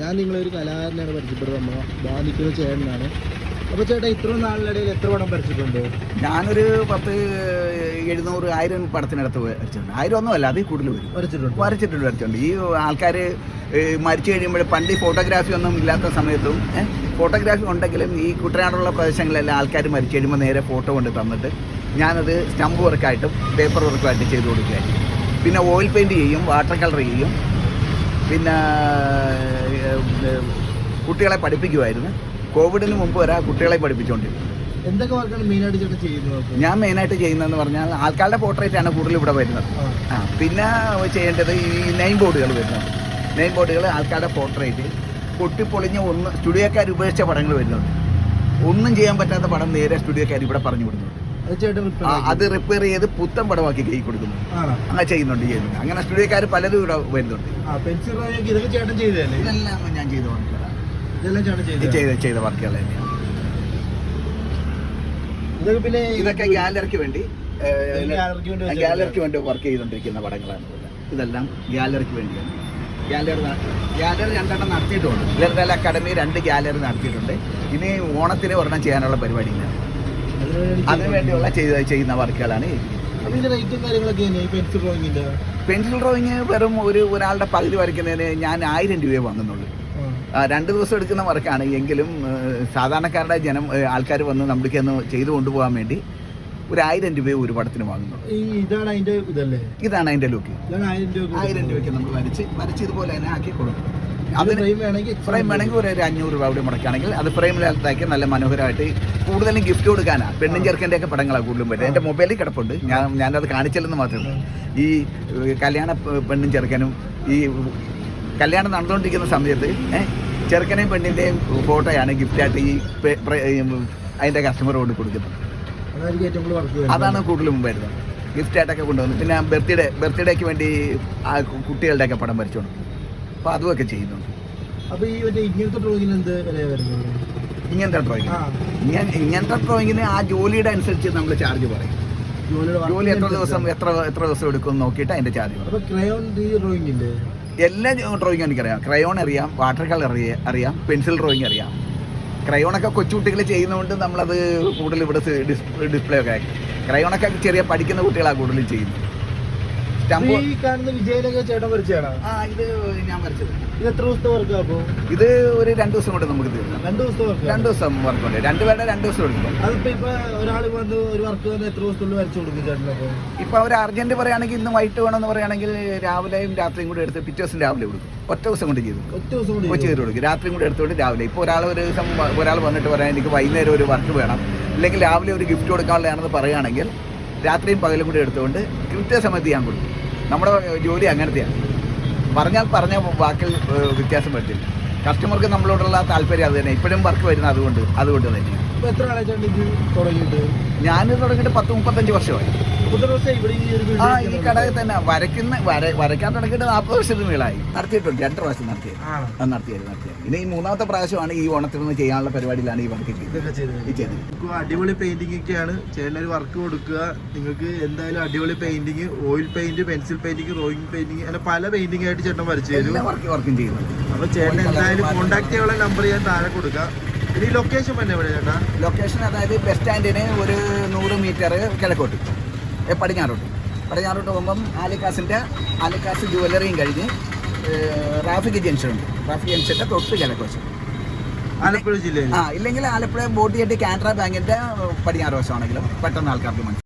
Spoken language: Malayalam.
ഞാൻ നിങ്ങളൊരു കലാകാരനാണ് പരിചയപ്പെടുന്നത്. നമ്മൾ ബാധിക്കുന്ന ചേട്ടനാണ്. അപ്പോൾ ചേട്ടാ ഇത്ര നാളിനിടയിൽ എത്ര പടം വരച്ചിട്ടുണ്ട്? ഞാനൊരു പത്ത് എഴുന്നൂറ് ആയിരം പടത്തിനടുത്ത് വരച്ചിട്ടുണ്ട്. ആയിരം ഒന്നുമല്ല അതിൽ കൂടുതൽ വരും. വരച്ചിട്ടുണ്ട്. വരച്ചിട്ടുണ്ട് വരച്ചിട്ടുണ്ട്. ഈ ആൾക്കാർ മരിച്ചു കഴിയുമ്പോൾ പണ്ട് ഫോട്ടോഗ്രാഫി ഒന്നും ഇല്ലാത്ത സമയത്തും ഫോട്ടോഗ്രാഫി ഉണ്ടെങ്കിലും ഈ കുട്ടനാടുള്ള പ്രദേശങ്ങളിലെല്ലാം ആൾക്കാർ മരിച്ചു കഴിയുമ്പോൾ നേരെ ഫോട്ടോ കൊണ്ട് തന്നിട്ട് ഞാനത് സ്റ്റമ്പ് വർക്കായിട്ടും പേപ്പർ വർക്കുമായിട്ട് ചെയ്ത് കൊടുക്കുകയായിരുന്നു. പിന്നെ ഓയിൽ പെയിന്റ് ചെയ്യും വാട്ടർ കളർ ചെയ്യും പിന്നെ കുട്ടികളെ പഠിപ്പിക്കുമായിരുന്നു കോവിഡിന് മുമ്പ് വരെ കുട്ടികളെ പഠിപ്പിച്ചുകൊണ്ടിരുന്നു എന്തൊക്കെ വർക്കാണ് മെയിനായിട്ട് ചേട്ടൻ ചെയ്യുന്നത് ഞാൻ മെയിനായിട്ട് ചെയ്യുന്നതെന്ന് പറഞ്ഞാൽ ആൾക്കാരുടെ പോർട്രേറ്റ് ആണ് കൂടുതൽ ഇവിടെ വരുന്നത്. ആ. പിന്നെ ചെയ്യേണ്ടത് ഈ നെയിം ബോർഡുകൾ വരുന്നുണ്ട് നെയിം ബോർഡുകൾ ആൾക്കാരുടെ പോർട്രേറ്റ്. പൊട്ടിപ്പൊളിഞ്ഞ് ഒന്ന് സ്റ്റുഡിയോക്കാർ ഉപേക്ഷിച്ച പടങ്ങൾ വരുന്നുണ്ട്. ഒന്നും ചെയ്യാൻ പറ്റാത്ത പടം നേരെ സ്റ്റുഡിയോക്കാർ ഇവിടെ പറഞ്ഞു വിടുന്നുണ്ട്. അത് റിപ്പയർ ചെയ്ത് പുത്തൻ പടമാക്കി കൈ കൊടുക്കുന്നു. അങ്ങനെ ചെയ്യുന്നുണ്ട് ചെയ്യുന്നുണ്ട് അങ്ങനെ സ്റ്റുഡിയോക്കാർ പലതും ഇവിടെ വരുന്നുണ്ട്. ഇതെല്ലാം ഞാൻ ചെയ്ത വർക്കുകളാണ് ചെയ്ത ചെയ്ത വർക്കുകൾ തന്നെയാണ് പിന്നെ ഇതൊക്കെ ഗാലറിക്ക് വേണ്ടി ഗാലറിക്ക് വേണ്ടി വർക്ക് ചെയ്തുകൊണ്ടിരിക്കുന്ന പടങ്ങളാണ് ഇതെല്ലാം. ഗാലറിക്ക് വേണ്ടിയാണ്. ഗാലറി ഗാലറി രണ്ടെണ്ണം നടത്തിയിട്ടുണ്ട്. ലളിതകല അക്കാഡമി രണ്ട് ഗാലറി നടത്തിയിട്ടുണ്ട്. ഇനി ഓണത്തിന് ഒരെണ്ണം ചെയ്യാനുള്ള പരിപാടിയില്ല അതിന് വേണ്ടി അതിനു ചെയ്ത ചെയ്യുന്ന വർക്കുകളാണ് പെൻസിൽ ഡ്രോയിങ് വെറും ഒരു ഒരാളുടെ പകുതി വരയ്ക്കുന്നതിന് ഞാൻ ആയിരം രൂപയെ വാങ്ങുന്നുള്ളൂ രണ്ട് ദിവസം എടുക്കുന്ന വർക്കാണ്. എങ്കിലും സാധാരണക്കാരുടെ ജനം ആൾക്കാർ വന്ന് നമ്മൾക്ക് ഒന്ന് ചെയ്തു കൊണ്ടുപോകാൻ വേണ്ടി ഒരു ആയിരം രൂപയെ ഒരു പടത്തിന് വാങ്ങുന്നു ഇതാണ് അതിന്റെ ഇതല്ലേ? ഇതാണ് അതിന്റെ ലുക്ക് ആയിരം രൂപയ്ക്ക് നമ്മൾ വരച്ച് വരച്ച് ഇതുപോലെ തന്നെ ആക്കി കൊടുക്കും. അതിന് അതിന് ഫ്രെയിം വേണമെങ്കിൽ ഒരു ഒരു അഞ്ഞൂറ് രൂപ അവിടെ മുടക്കുകയാണെങ്കിൽ അത് ഫ്രെയിമിലകത്താക്കി നല്ല മനോഹരമായിട്ട് കൂടുതലും ഗിഫ്റ്റ് കൊടുക്കാനാണ് പെണ്ണും ചെറുക്കന്റെ ഒക്കെ പടങ്ങളാണ് കൂടുതലും പറ്റും എന്റെ മൊബൈലിൽ കിടപ്പുണ്ട്. ഞാൻ ഞാനത് കാണിച്ചില്ലെന്ന് മാത്രമേ ഉള്ളൂ. ഈ കല്യാണ പെണ്ണും ചെറുക്കനും ഈ കല്യാണം നടന്നുകൊണ്ടിരിക്കുന്ന സമയത്ത് ചെറുക്കനെയും പെണ്ണിന്റെയും ഫോട്ടോയാണ് ഗിഫ്റ്റായിട്ട് ഈ അതിന്റെ കസ്റ്റമർ കൊണ്ട് അതിന്റെ കസ്റ്റമറോട് കൊടുക്കുന്നത്. അതാണ് കൂടുതലും വരുന്നത്. ഗിഫ്റ്റായിട്ടൊക്കെ കൊണ്ടുവന്നു. പിന്നെ ബർത്ത്ഡേ ബർത്ത്ഡേക്ക് വേണ്ടി ആ കുട്ടികളുടെയൊക്കെ പടം വരച്ചോണ്ട് അപ്പോൾ അതുമൊക്കെ ചെയ്യുന്നുണ്ട്. അപ്പോൾ ഈ മറ്റേ ഇങ്ങനത്തെ ഡ്രോയിങ്ങിന് എന്ത് വില വരുന്നത്? ഇങ്ങനത്തെ ഡ്രോയിങ് ഇങ്ങനെ ഇങ്ങനത്തെ ഡ്രോയിങ്ങിന് ആ ജോലിയുടെ അനുസരിച്ച് നമ്മൾ ചാർജ് പറയും. ജോലി എത്ര ദിവസം എത്ര എത്ര ദിവസം എടുക്കും നോക്കിയിട്ട് അതിന്റെ ചാർജ് പറയും. ക്രയോൺ ഡ്രോയിങ് ഇല്ലേ? എല്ലാ ഡ്രോയിങ്ങും എനിക്കറിയാം. ക്രയോൺ അറിയാം വാട്ടർ കളർ അറിയാം അറിയാം പെൻസിൽ ഡ്രോയിങ് അറിയാം. ക്രയോണൊക്കെ കൊച്ചുകുട്ടികൾ ചെയ്യുന്നതുകൊണ്ട് നമ്മളത് കൂടുതൽ ഇവിടെ ഡിസ്പ്ലേ ഒക്കെ ആക്കി ക്രയോണൊക്കെ ചെറിയ പഠിക്കുന്ന കുട്ടികളാണ് കൂടുതലും ചെയ്യുന്നത്. ഈ കാണുന്ന വിജയനൊക്കെ ചേട്ടൻ വരച്ചാണ് ആ ഇത് ഞാൻ വരച്ചത്. ഇത് എത്ര ദിവസത്തെ വർക്ക് അപ്പോ? ഇത് ഒരു രണ്ട് ദിവസം കൊണ്ട് നമുക്ക് തീർക്കാം രണ്ടു ദിവസത്തെ വർക്ക് രണ്ട് ദിവസം വർക്ക് ഉണ്ട്. രണ്ട് പേരുടെ രണ്ട് ദിവസം എടുക്കും. അതിപ്പോ ഇപ്പൊ ഒരാൾ വന്ന് ഒരു വർക്ക് വന്ന് എത്ര ദിവസത്തിനുള്ളിൽ വരച്ചു കൊടുക്കും ചേട്ടൻ അപ്പൊ? ഇപ്പൊ അവർ അർജന്റ് പറയുകയാണെങ്കിൽ ഇന്ന് വൈകിട്ട് വേണമെന്ന് പറയുകയാണെങ്കിൽ രാവിലെയും രാത്രിയും കൂടെ എടുത്ത് പിറ്റേ ദിവസം രാവിലെ കൊടുക്കും. ഒറ്റ ദിവസം കൊണ്ട് ചെയ്തു ഒറ്റ ദിവസം കൊണ്ട് ഉച്ച ചെയ്ത് കൊടുക്കും. രാത്രിയും കൂടെ എടുത്തുകൊണ്ട് രാവിലെ. ഇപ്പോൾ ഒരാൾ ഒരു ദിവസം ഒരാൾ വന്നിട്ട് പറയാൻ എനിക്ക് വൈകുന്നേരം ഒരു വർക്ക് വേണം. അല്ലെങ്കിൽ രാവിലെ ഒരു ഗിഫ്റ്റ് കൊടുക്കാനുള്ളതാണെന്ന് പറയുകയാണെങ്കിൽ രാത്രിയും പകലും കൂടി എടുത്തുകൊണ്ട് കൃത്യസമയത്ത് ഞാൻ കൊടുക്കും. നമ്മുടെ ജോലി അങ്ങനത്തെയാണ്. പറഞ്ഞാൽ പറഞ്ഞ വാക്കിൽ വ്യത്യാസം പറ്റില്ല കസ്റ്റമർക്ക് നമ്മളോടുള്ള താല്പര്യം അത് തന്നെ. ഇപ്പോഴും വർക്ക് വരുന്നത് അതുകൊണ്ട് അതുകൊണ്ട് തന്നെയാണ് എത്ര ഞാനിത് തുടങ്ങിയിട്ട് പത്ത് മുപ്പത്തഞ്ച് വർഷമായി. ആ ഈ കടയിൽ തന്നെ വരയ്ക്കുന്ന വര വരയ്ക്കാൻ തുടങ്ങിയിട്ട് നാൽപ്പത് വർഷത്തിന് മേളായി നടത്തിയിട്ടുണ്ട് രണ്ട് പ്രാവശ്യം നടത്തി നടത്തിയത് നടത്തിയത് ഇനി ഈ മൂന്നാമത്തെ പ്രാവശ്യമാണ് ഈ ഓണത്തിൽ നിന്ന് ചെയ്യാനുള്ള പരിപാടിയിലാണ് ഈ വർക്ക് ചെയ്തത്. അടിപൊളി പെയിന്റിംഗ് ഒക്കെയാണ്. ചേട്ടൻ ഒരു വർക്ക് കൊടുക്കുക. നിങ്ങൾക്ക് എന്തായാലും അടിപൊളി painting oil paint pencil painting drawing painting അങ്ങനെ പല പെയിന്റിംഗ് ആയിട്ട് ചേട്ടൻ വരച്ചു തരും. വർക്ക് വർക്കും ചെയ്യുന്നുണ്ട്. അപ്പൊ ചേട്ടൻ എന്തായാലും കോൺടാക്ട് ചെയ്യാനുള്ള നമ്പർ ഞാൻ താഴെ കൊടുക്കാം. ഇനി ഈ ലൊക്കേഷൻ തന്നെ എവിടെ ചേട്ടാ? ലൊക്കേഷൻ അതായത് ബസ് സ്റ്റാൻഡിന് ഒരു നൂറ് മീറ്റർ കിഴക്കോട്ട്. പടിഞ്ഞാറോട്ട്. പടിഞ്ഞാറോട്ട് പോകുമ്പം ആലിക്കാസിന്റെ ആലിക്കാസ് ജുവലറിയും കഴിഞ്ഞ് ട്രാഫിക് ഉണ്ട്. റാഫിക് ജംഗ്ഷന്റെ തൊട്ട് കിഴക്കുവശം ആലപ്പുഴ ജില്ലയിൽ. ആ ഇല്ലെങ്കിൽ ആലപ്പുഴ ബോട്ടിയെട്ടി കാനറ ബാങ്കിന്റെ പടിഞ്ഞാറ് വശമാണെങ്കിലും പെട്ടെന്ന് ആൾക്കാർക്ക് മനസ്സിലാവും.